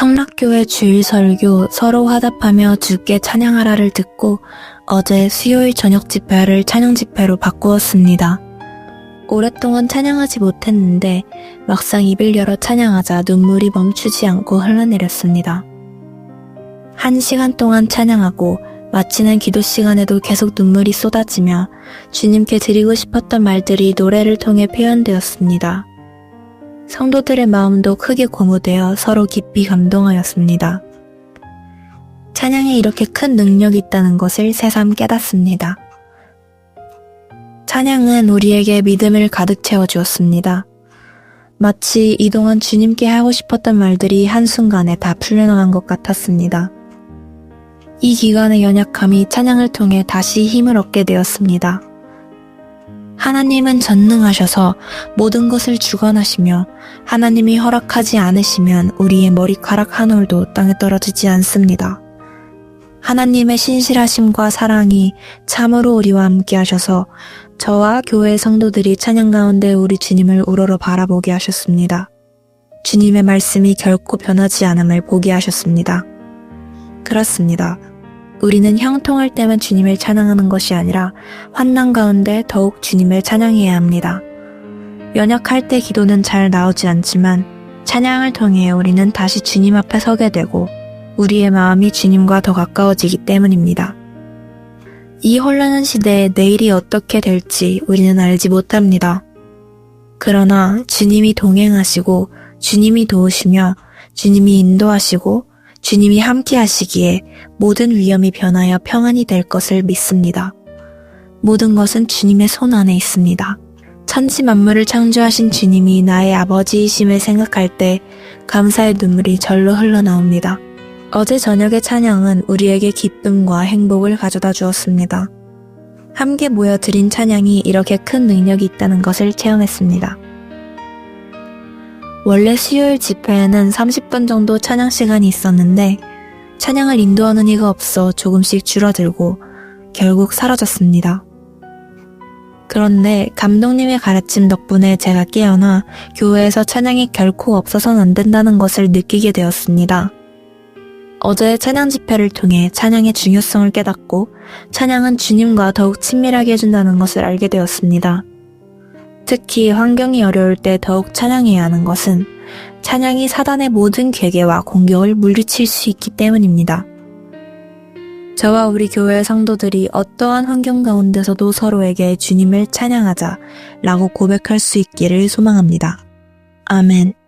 성락교회 주일 설교 서로 화답하며 주께 찬양하라를 듣고 어제 수요일 저녁 집회를 찬양 집회로 바꾸었습니다. 오랫동안 찬양하지 못했는데 막상 입을 열어 찬양하자 눈물이 멈추지 않고 흘러내렸습니다. 한 시간 동안 찬양하고 마치는 기도 시간에도 계속 눈물이 쏟아지며 주님께 드리고 싶었던 말들이 노래를 통해 표현되었습니다. 성도들의 마음도 크게 고무되어 서로 깊이 감동하였습니다. 찬양에 이렇게 큰 능력이 있다는 것을 새삼 깨닫습니다. 찬양은 우리에게 믿음을 가득 채워주었습니다. 마치 이동안 주님께 하고 싶었던 말들이 한순간에 다 풀려나간 것 같았습니다. 이 기간의 연약함이 찬양을 통해 다시 힘을 얻게 되었습니다. 하나님은 전능하셔서 모든 것을 주관하시며 하나님이 허락하지 않으시면 우리의 머리카락 한 올도 땅에 떨어지지 않습니다. 하나님의 신실하심과 사랑이 참으로 우리와 함께 하셔서 저와 교회 성도들이 찬양 가운데 우리 주님을 우러러 바라보게 하셨습니다. 주님의 말씀이 결코 변하지 않음을 보게 하셨습니다. 그렇습니다. 우리는 형통할 때만 주님을 찬양하는 것이 아니라 환난 가운데 더욱 주님을 찬양해야 합니다. 연약할 때 기도는 잘 나오지 않지만 찬양을 통해 우리는 다시 주님 앞에 서게 되고 우리의 마음이 주님과 더 가까워지기 때문입니다. 이 혼란한 시대에 내일이 어떻게 될지 우리는 알지 못합니다. 그러나 주님이 동행하시고 주님이 도우시며 주님이 인도하시고 주님이 함께 하시기에 모든 위험이 변하여 평안이 될 것을 믿습니다. 모든 것은 주님의 손 안에 있습니다. 천지 만물을 창조하신 주님이 나의 아버지이심을 생각할 때 감사의 눈물이 절로 흘러나옵니다. 어제 저녁의 찬양은 우리에게 기쁨과 행복을 가져다 주었습니다. 함께 모여 드린 찬양이 이렇게 큰 능력이 있다는 것을 체험했습니다. 원래 수요일 집회에는 30분 정도 찬양 시간이 있었는데 찬양을 인도하는 이가 없어 조금씩 줄어들고 결국 사라졌습니다. 그런데 감독님의 가르침 덕분에 제가 깨어나 교회에서 찬양이 결코 없어서는 안 된다는 것을 느끼게 되었습니다. 어제 찬양 집회를 통해 찬양의 중요성을 깨닫고 찬양은 주님과 더욱 친밀하게 해준다는 것을 알게 되었습니다. 특히 환경이 어려울 때 더욱 찬양해야 하는 것은 찬양이 사단의 모든 괴계와 공격을 물리칠 수 있기 때문입니다. 저와 우리 교회 성도들이 어떠한 환경 가운데서도 서로에게 주님을 찬양하자 라고 고백할 수 있기를 소망합니다. 아멘.